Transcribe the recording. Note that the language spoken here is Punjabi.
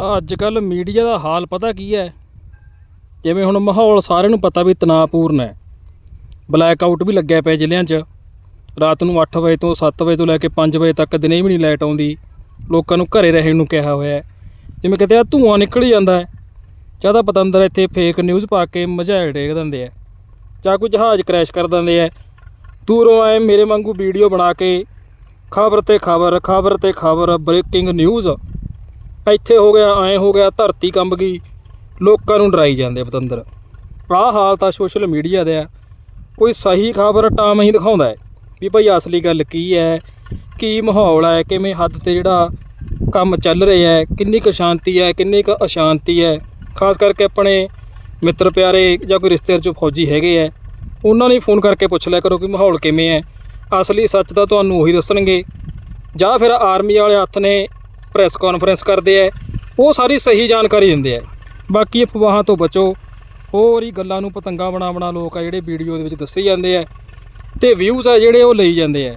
ਅੱਜ ਕੱਲ ਮੀਡੀਆ ਦਾ ਹਾਲ ਪਤਾ ਕੀ ਹੈ? ਜਿਵੇਂ ਹੁਣ ਮਾਹੌਲ ਸਾਰਿਆਂ ਨੂੰ ਪਤਾ ਵੀ ਤਣਾਅਪੂਰਨ ਹੈ। ਬਲੈਕ ਆਊਟ ਵੀ ਲੱਗਿਆ ਪਿਆ ਜ਼ਿਲ੍ਹਿਆਂ 'ਚ। ਰਾਤ ਨੂੰ 8 ਵਜੇ ਤੋਂ 7 ਵਜੇ ਤੋਂ ਲੈ ਕੇ 5 ਵਜੇ ਤੱਕ ਦਿਨੇ ਵੀ ਨਹੀਂ ਲਾਈਟ ਆਉਂਦੀ। ਲੋਕਾਂ ਨੂੰ ਘਰੇ ਰਹਿਣ ਨੂੰ ਕਿਹਾ ਹੋਇਆ ਹੈ। ਜਿਵੇਂ ਕਿਤੇ ਆ ਧੂਆਂ ਨਿਕਲ ਹੀ ਜਾਂਦਾ ਹੈ। ਜਾਂ ਤਾਂ ਪਤੰਦਰ ਇੱਥੇ ਫੇਕ ਨਿਊਜ਼ ਪਾ ਕੇ ਮਝਾਇਲ ਡੇਗ ਦਿੰਦੇ ਆ ਜਾਂ ਕੋਈ ਜਹਾਜ਼ ਕ੍ਰੈਸ਼ ਕਰ ਦਿੰਦੇ ਆ ਦੂਰੋਂ ਆਏ ਮੇਰੇ ਵਾਂਗੂ ਵੀਡੀਓ ਬਣਾ ਕੇ ਖਬਰ ਤੇ ਖਬਰ ਖਬਰ ਤੇ ਖਬਰ ਬ੍ਰੇਕਿੰਗ ਨਿਊਜ਼ ਇੱਥੇ ਹੋ ਗਿਆ, ਐਂ ਹੋ ਗਿਆ, ਧਰਤੀ ਕੰਬ ਗਈ, ਲੋਕਾਂ ਨੂੰ ਡਰਾਈ ਜਾਂਦੇ ਆ ਪਤੰਦਰ। ਆਹ ਹਾਲ ਤਾਂ ਸੋਸ਼ਲ ਮੀਡੀਆ ਦਾ ਆ। ਕੋਈ ਸਹੀ ਖਬਰ ਟਾਮ ਹੀ ਦਿਖਾਉਂਦਾ ਹੈ ਵੀ ਭਾਈ ਅਸਲੀ ਗੱਲ ਕੀ ਹੈ, ਕੀ ਮਾਹੌਲ ਹੈ, ਕਿਵੇਂ ਹੱਦ ਤੇ ਜਿਹੜਾ ਕੰਮ ਚੱਲ ਰਿਹਾ ਹੈ, ਕਿੰਨੀ ਕੁ ਸ਼ਾਂਤੀ ਹੈ, ਕਿੰਨੀ ਕੁ ਅਸ਼ਾਂਤੀ ਹੈ। ਖਾਸ ਕਰਕੇ ਆਪਣੇ ਮਿੱਤਰ ਪਿਆਰੇ ਜਾਂ ਕੋਈ ਰਿਸ਼ਤੇਦਾਰ 'ਚੋਂ ਫੌਜੀ ਹੈਗੇ ਹੈ, ਉਹਨਾਂ ਨੂੰ ਹੀ ਫੋਨ ਕਰਕੇ ਪੁੱਛ ਲਿਆ ਕਰੋ ਕਿ ਮਾਹੌਲ ਕਿਵੇਂ ਹੈ। ਅਸਲੀ ਸੱਚ ਤਾਂ ਤੁਹਾਨੂੰ ਉਹੀ ਦੱਸਣਗੇ। ਜਾਂ ਫਿਰ ਆਰਮੀ ਵਾਲੇ ਹੱਥ ਨੇ ਪ੍ਰੈਸ ਕਾਨਫਰੰਸ ਕਰਦੇ ਐ ਉਹ ਸਾਰੀ ਸਹੀ ਜਾਣਕਾਰੀ ਦਿੰਦੇ ਐ ਬਾਕੀ ਅਫਵਾਹਾਂ ਤੋਂ ਬਚੋ। ਹੋਰ ਹੀ ਗੱਲਾਂ ਨੂੰ ਪਤੰਗਾ ਬਣਾ ਬਣਾ ਲੋਕ ਆ ਜਿਹੜੇ ਵੀਡੀਓ ਦੇ ਵਿੱਚ ਦੱਸੇ ਜਾਂਦੇ ਐ ਤੇ ਵਿਊਜ਼ ਆ ਜਿਹੜੇ ਉਹ ਲਈ ਜਾਂਦੇ ਐ